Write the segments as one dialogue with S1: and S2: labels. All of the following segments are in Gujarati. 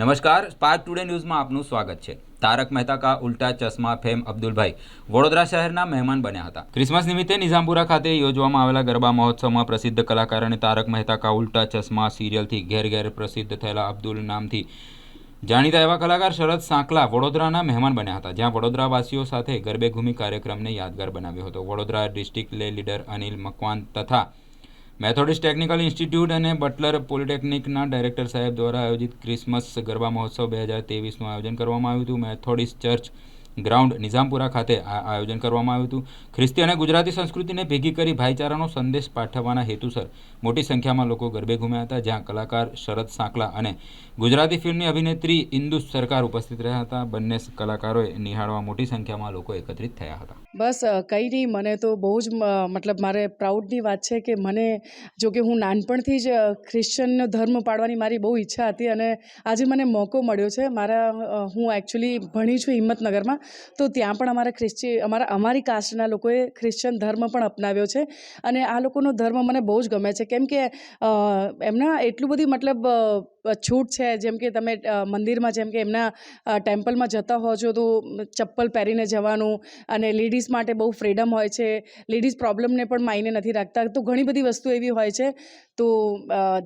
S1: નમસ્કાર સ્પાર્ક ટુડે ન્યૂઝમાં આપનું સ્વાગત છે. તારક મહેતા કા ઉલ્ટા ચશ્મા ફેમ અબ્દુલભાઈ. વડોદરા શહેરના મહેમાન બન્યા હતા. ક્રિસમસ નિમિત્તે નિઝામપુરા ખાતે યોજવામાં આવેલા ગરબા મહોત્સવમાં પ્રસિદ્ધ કલાકાર અને તારક મહેતા કા ઉલ્ટા ચશ્મા સિરિયલથી ઘેર ઘેર પ્રસિદ્ધ થયેલા અબ્દુલ નામથી જાણીતા એવા કલાકાર શરદ સાંકલા વડોદરાના મહેમાન બન્યા હતા, જ્યાં વડોદરાવાસીઓ સાથે ગરબે ઘૂમી કાર્યક્રમને યાદગાર બનાવ્યો હતો. વડોદરા ડિસ્ટ્રિક્ટ લે લીડર અનિલ મકવાન તથા મેથોડિસ્ટ ટેકનિકલ ઇન્સ્ટિટ્યૂટ અને બટલર પોલિટેકનિકના ડાયરેક્ટર સાહેબ દ્વારા આયોજિત ક્રિસમસ ગરબા મહોત્સવ બે હજાર તેવીસનું આયોજન કરવામાં આવ્યું હતું. મેથોડિસ્ટ ચર્ચ ગ્રાઉન્ડ નિઝામપુરા ખાતે આ આયોજન કરવામાં આવ્યું હતું. ખ્રિસ્તી અને ગુજરાતી સંસ્કૃતિને ભેગી કરી ભાઈચારાનો સંદેશ પાઠવવાના હેતુસર મોટી સંખ્યામાં લોકો ગરબે ઘૂમ્યા હતા, જ્યાં કલાકાર શરદ સાંકલા અને ગુજરાતી ફિલ્મની અભિનેત્રી ઇન્દુ સરકાર ઉપસ્થિત રહ્યા હતા. બંને કલાકારોએ નિહાળવા મોટી સંખ્યામાં લોકો એકત્રિત થયા હતા.
S2: બસ કંઈ નહીં, મને તો બહુ જ મતલબ મારે પ્રાઉડની વાત છે કે મને જો કે હું નાનપણથી જ ખ્રિશ્ચનનો ધર્મ પાળવાની મારી બહુ ઈચ્છા હતી અને આજે મને મોકો મળ્યો છે. મારા હું એકચ્યુઅલી ભણી છું હિંમતનગરમાં. તો ત્યાં પણ અમારા ખ્રિસ્ચી, અમારા, અમારી કાસ્ટના લોકોએ ખ્રિશ્ચન ધર્મ પણ અપનાવ્યો છે. અને આ લોકોનો ધર્મ મને બહુ જ ગમે છે. કેમ કે એમના એટલું બધી મતલબ છૂટ છે. જેમ કે તમે મંદિરમાં જેમ કે એમના ટેમ્પલમાં જતા હો છો તો ચપ્પલ પહેરીને જવાનું અને લેડીઝ માટે બહુ ફ્રીડમ હોય છે. લેડીઝ પ્રોબ્લેમને પણ માઈને નથી રાખતા. તો ઘણી બધી વસ્તુ એવી હોય છે. તો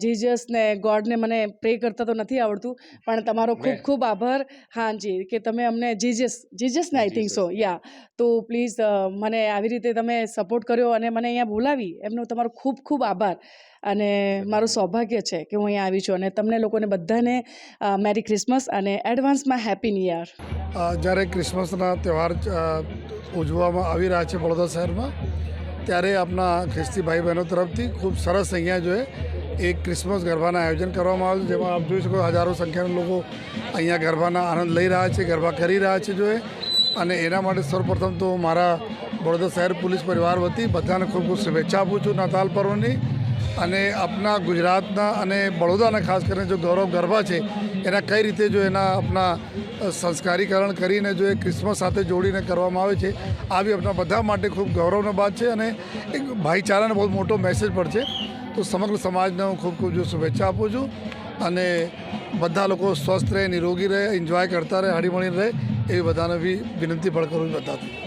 S2: જીજસ ને ગોડને મને પ્રે કરતા તો નથી આવડતું પણ તમારો ખૂબ ખૂબ આભાર. હાજી કે તમે અમને જીજસ જીજસ ને આઈ થિંક સો યા તો પ્લીઝ મને આવી રીતે તમે સપોર્ટ કર્યો અને મને અહીંયા બોલાવી. એમનો તમારો ખૂબ ખૂબ આભાર. અને મારું સૌભાગ્ય છે કે હું અહીંયા આવી છું અને તમને લોકોને બધાને મેરી ક્રિસમસ અને એડવાન્સમાં હેપી ન્યુ યર.
S3: જ્યારે ક્રિસમસના તહેવાર ઉજવવામાં આવી રહ્યા છે વડોદરા શહેરમાં, ત્યારે આપણા ખ્રિસ્તી ભાઈ બહેનો તરફથી ખૂબ સરસ અહીંયા જો એક ક્રિસમસ ગરબાના આયોજન કરવામાં આવ્યું જેમાં આપ જોઈ શકો હજારો સંખ્યાના લોકો અહીંયા ગરબાના આનંદ લઈ રહ્યા છે, ગરબા કરી રહ્યા છે જોઈએ અને એના માટે સૌપ્રથમ તો મારા વડોદરા શહેર પોલીસ પરિવાર વતી બધાને ખૂબ ખૂબ શુભેચ્છા આપું છું. નાતાલ પર્વની અને આપણા ગુજરાતના અને બડોદાના ખાસ કરીને જો ગૌરવ ગરબા છે, એના કઈ રીતે જો એના આપણા સંસ્કારીકરણ કરીને જો એ ક્રિસમસ સાથે જોડીને કરવામાં આવે છે, આવી આપણા બધા માટે ખૂબ ગૌરવનો વાત છે અને એક ભાઈચારાનો બહુ મોટો મેસેજ પણ છે. તો સમગ્ર સમાજને હું ખૂબ ખૂબ જો શુભેચ્છા આપું છું અને બધા લોકો સ્વસ્થ રહે, નિરોગી રહે એન્જોય કરતા રહે હળીમળીને રહે, એવી બધાને બી વિનંતી પણ કરું બધાથી.